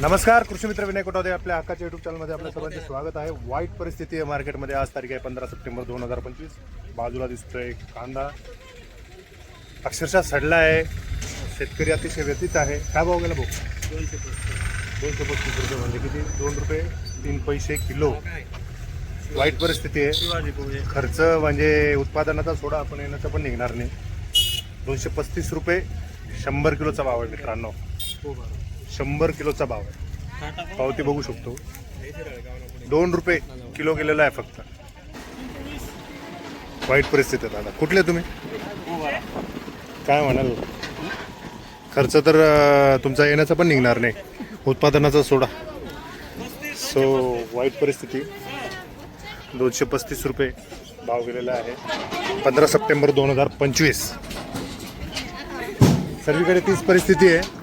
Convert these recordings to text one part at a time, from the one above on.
नमस्कार कृषी मित्र विनय कोटावदे आपल्या हक्काच्या युट्यूब चॅनलमध्ये आपल्या सर्वांचे स्वागत आहे. वाईट परिस्थिती आहे मार्केटमध्ये आज तारीख आहे पंधरा सप्टेंबर दोन हजार पंचवीस. बाजूला दिसतोय कांदा. अक्षरशः सडला आहे. शेतकरी अतिशय व्यतीत आहे. काय भाव गेला भाऊ? दोनशे पस्तीस दोनशे पस्तीस रुपये म्हणजे किती? दोन रुपये तीन पैसे किलो. वाईट परिस्थिती आहे. खर्च म्हणजे उत्पादनाचा सोडा आपण येण्याचा पण निघणार नाही. दोनशे पस्तीस रुपये शंभर किलोचा भाव आहे मित्रांनो. हो शंभर किलोचा भाव आहे. पावती बघू शकतो. दोन रुपये किलो गेलेला आहे फक्त. वाईट परिस्थिती आहे दादा. कुठले तुम्ही. काय म्हणाल? खर्च तर तुमचा येण्याचा पण निघणार नाही. उत्पादनाचा सोडा. सो वाईट परिस्थिती. दोनशे पस्तीस रुपये भाव गेलेला आहे. पंधरा सप्टेंबर दोन हजार पंचवीस. सर्वीकडे तीच परिस्थिती आहे.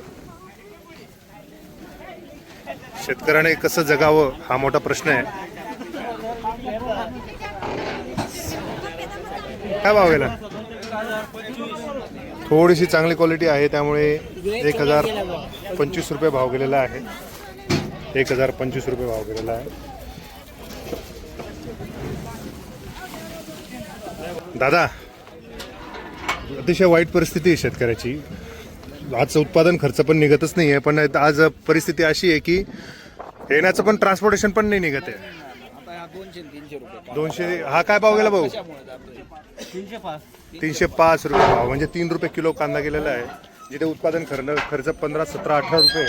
शेतकऱ्याने कसं जगावं हा मोठा प्रश्न आहे. काय भाव गेला? थोडीशी चांगली क्वालिटी आहे त्यामुळे एक हजार पंचवीस रुपये भाव गेलेला आहे. एक हजार पंचवीस रुपये भाव गेलेला आहे. दादा अतिशय वाईट परिस्थिती आहे शेतकऱ्याची. आजचं उत्पादन खर्च पण निघतच नाही आहे पण आज परिस्थिती अशी आहे की येण्याचं पण ट्रान्सपोर्टेशन पण नाही निघत आहे. आता या दोनशे आणि तीनशे रुपये दोनशे हा काय भाव गेला भाऊ? जातोय. तीनशे पाच. तीनशे पाच रुपये भाव म्हणजे तीन रुपये किलो कांदा गेलेला आहे. जिथे उत्पादन खर्च खर्च पंधरा सतरा अठरा रुपये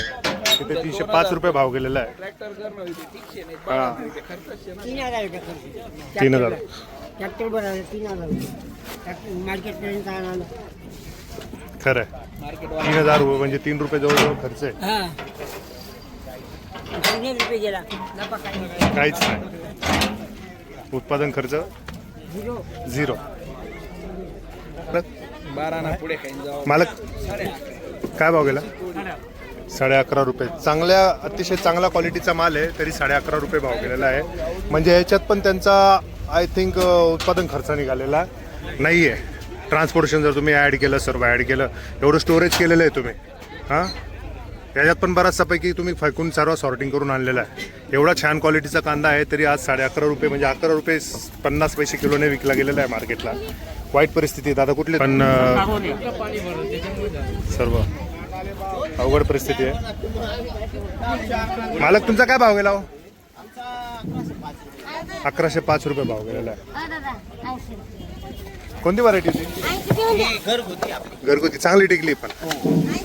तिथे तीनशे पाच रुपये भाव गेलेला आहे. ट्रॅक्टर करणं होते तीनशे नाही हा. पन्नास रुपये खर्च आहे ना. तीन हजार रुपये खर्च. तीन हजार. ट्रॅक्टर बनायला तीन हजार रुपये. ट्रॅक्टर मार्केटपर्यंत आणायला. खरं आहे. मार्केट तीन हजार रुपये म्हणजे तीन रुपये जवळजवळ खर्च आहे. हां. रुपये गेला. नफा काही काहीच नाही. उत्पादन खर्च? झिरो. बारा ना पुढे मालक काय भाव गेला? साडे अकरा रुपये. चांगल्या अतिशय चांगल्या क्वालिटीचा माल आहे तरी साडे अकरा रुपये भाव गेलेला आहे. म्हणजे याच्यात पण त्यांचा आय थिंक उत्पादन खर्च निघालेला नाही आहे ट्रान्सपोर्टेशन जर तुम्ही ॲड केलं सर्व ॲड केलं एवढं स्टोरेज केलेलं आहे तुम्ही. हां? याच्यात पण बराचसापैकी तुम्ही फेकून सर्व सॉर्टिंग करून आणलेला आहे. एवढा छान क्वालिटीचा कांदा आहे तरी आज साडे अकरा रुपये म्हणजे अकरा रुपये पन्नास पैसे किलोने विकला गेलेला आहे मार्केटला वाईट परिस्थिती दादा कुठले? पण सर्व. अवघड परिस्थिती आहे. मालक तुमचा काय भाव गेला हो? अकराशे पाच रुपये भाव गेलेला आहे. कोणती व्हरायटी होती? घरगुती. चांगली टिकली पण.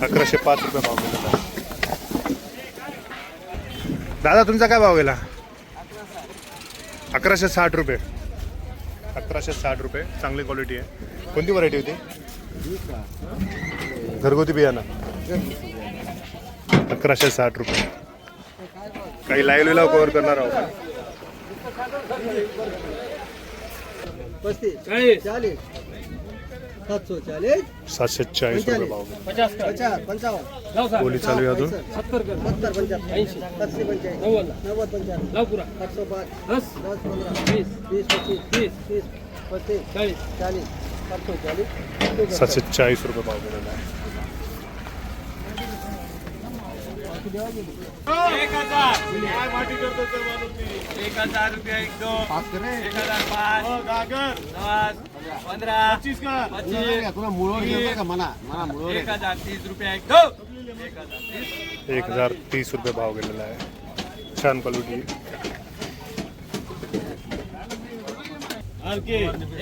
अकराशे पाच रुपये भाव गेलेला आहे. दादा तुमचा काय भाव गेला? अकराशे साठ रुपये. अकराशे साठ रुपये. चांगली क्वालिटी आहे. कोणती व्हरायटी होती? घरगुती बियाणं. अकराशे साठ रुपये. काही लाईव्ह लिलाव कव्हर करणार आहोत चाळीस चाळीस सातशे चाळीस रुपये भाव. पचास पचास पंचावन्न. बोली चालू आहे अजून? सत्तर कर. सत्तर पंच्याहत्तर ऐंशी. सातशे पंच्याऐंशी नव्वद. नव्वद पंच्याहत्तर लाव पुरा पाच. दस. दस पंधरा. वीस. वीस पच्चीस तीस. तीस पस्तीस. चाळीस. चाळीस. सातशे चाळीस. सातशे चाळीस रुपये भाव गेलेला आहे. एक हज़ार एक हज़ार रुपये एक हज़ार पाच दस पंधरा पच्चीस एक हज़ार तीस रुपये एक दो एक हज़ार तीस एक हज़ार तीस रुपये भाव गेलेला आहे छान क्वालिटी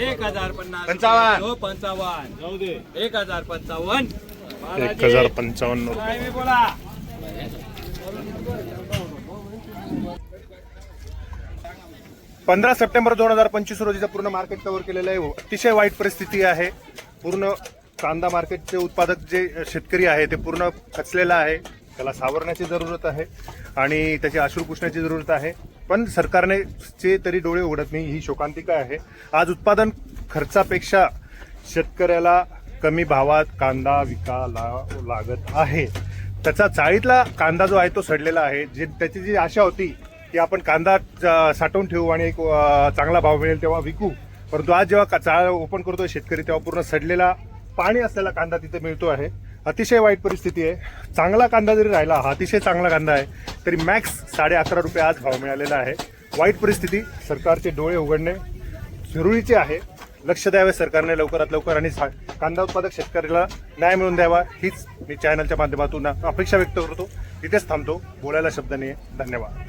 एक हज़ार पन्नास पंचावन्न. पंचावन्न जाऊ दे एक हज़ार पंचावन्न एक हज़ार पंचावन्न रुपये बोला। पंधरा सप्टेंबर दोन हजार पंचवीस रोजीचा पूर्ण मार्केट कव्हर केलेलं आहे. अतिशय वाईट परिस्थिती आहे. पूर्ण कांदा मार्केटचे उत्पादक जे शेतकरी आहे ते पूर्ण खचलेला आहे. त्याला सावरण्याची जरूरत आहे आणि त्याची अश्रू पुसण्याची जरूरत आहे. पण सरकारने चे तरी डोळे उघडत नाही ही शोकांतिका आहे. आज उत्पादन खर्चापेक्षा शेतकऱ्याला कमी भावात कांदा विकायला लागत आहे. त्याचा चाळीतला कांदा जो आहे तो सडलेला आहे जे त्याची जी आशा होती की आपण कांदा साठवून ठेवू आणि एक चांगला भाव मिळेल तेव्हा विकू. परंतु आज जेव्हा का- चाळ ओपन करतोय शेतकरी तेव्हा पूर्ण सडलेला पाणी असलेला कांदा तिथे मिळतो आहे. अतिशय वाईट परिस्थिती आहे. चांगला कांदा जरी राहिला हा अतिशय चांगला कांदा आहे तरी मॅक्स साडे अकरा रुपये आज भाव मिळालेला आहे. वाईट परिस्थिती सरकारचे डोळे उघडणे जरुरीचे आहे. लक्ष द्यावे सरकारने लवकरात लवकर आणि सा- कांदा उत्पादक शेतकऱ्याला न्याय मिळून द्यावा हीच मी चॅनलच्या माध्यमातून अपेक्षा व्यक्त करतो. इथेच थांबतो. बोलायला शब्द नाही धन्यवाद.